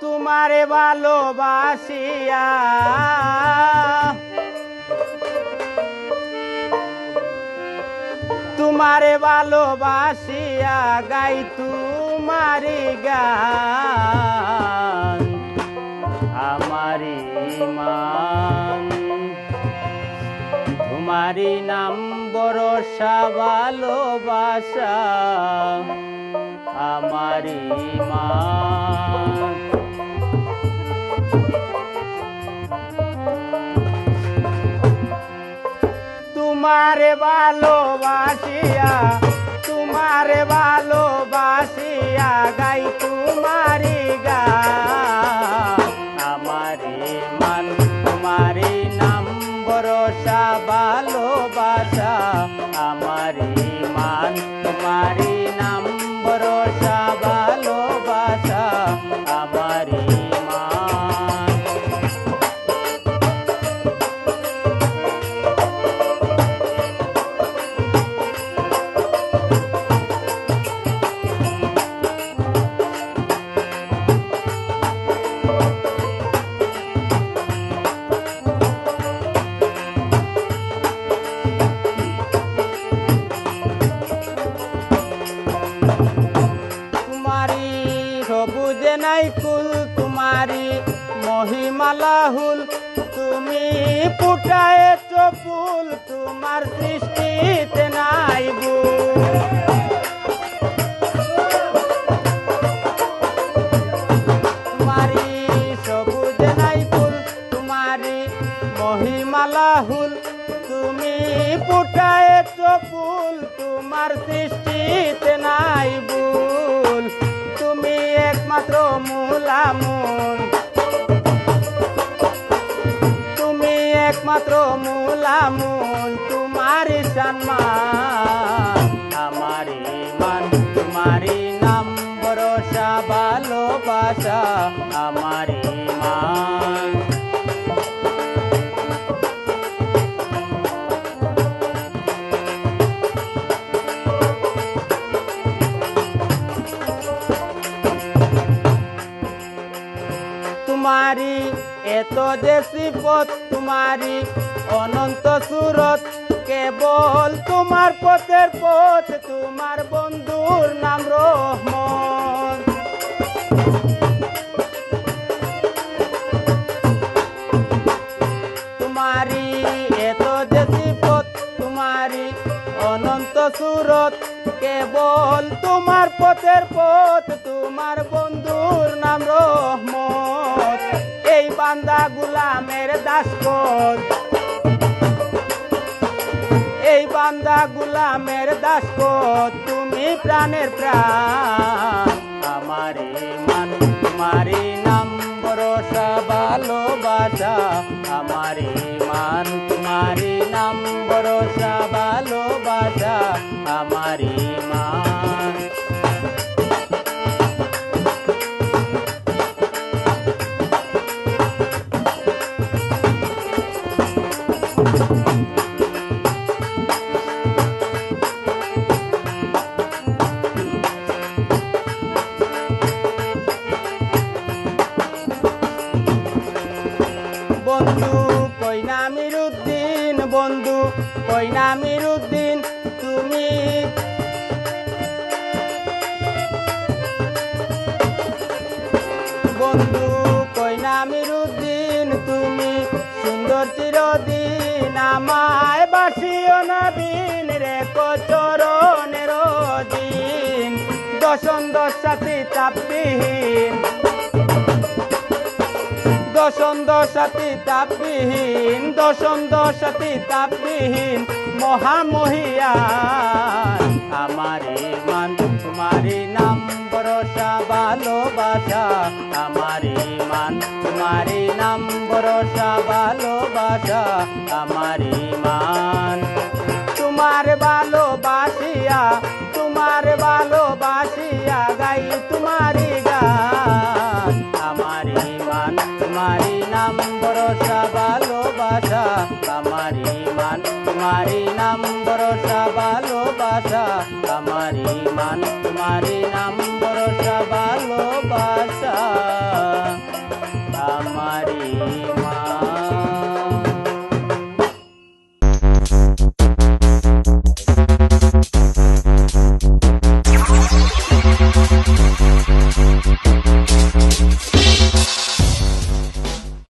তোমারে ভালোবাসিয়া। তোমারে ভালোবাসিয়া গাই তোমারি গান। আমারি মান তোমারি নাম বরসা ভালোবাসা আমারি মান তোমারে ভালোবাসিয়া তোমারে ভালোবাসিয়া গাই তোমারি মান মহিমালাহুল, তুমি ফুটায়েছ ফুল, তোমার সৃষ্টিতে নাই তোমারি সবুজে নাই ফুল তোমারি মহিমালাহুল, তুমি ফুটায়েছ ফুল, তোমার সৃষ্টিতে নাই ভুল। তুমি একমাত্র মূলামূল। একমাত্র মূলামূল তোমারি সম্মান। আমারি মান তোমারি নাম, ভরসা, ভালোবাসা আমারি মান। তোমারি এত যে সিফত তোমারি অনন্ত সুরত, কেবল তোমার পথের পথ, তোমার বন্ধুর নাম রহমত। তোমারি এত যে সিফত তোমারি অনন্ত সুরত, কেবল তোমার পথের পথ, তোমার বন্ধুর নাম রহমত। বান্দা গুলামের দাসকর এই বান্দা গুলামের দাসকর তুমি প্রাণের প্রাণ। আমারে মান তোমারি নাম ভরসা, ভালোবাসা। আমারে মান তোমারি নাম ভরসা। বন্ধু উদ্দিন বন্ধু উদ্দিন, তুমি। বন্ধু উদ্দিন, তুমি। সুন্দর চিরদিন আমায় বাসিও না বিন রে কচরণের দিন দশন দশাতি তাপবিহীন। দশম দশাতি তাপবিহীন, দশম দশাতি তাপবিহীন মহামহিয়ান আমারে মান তোমারি নাম ভরসা ভালোবাসা। আমারে মান তোমারি নাম ভরসা ভালোবাসা। আমারে মান তোমার ভালোবাসিয়া তোমারি নাম ভরসা ভালোবাসা আমারি মান তোমারি নাম ভরসা ভালোবাসা আমারি মান তোমারি নাম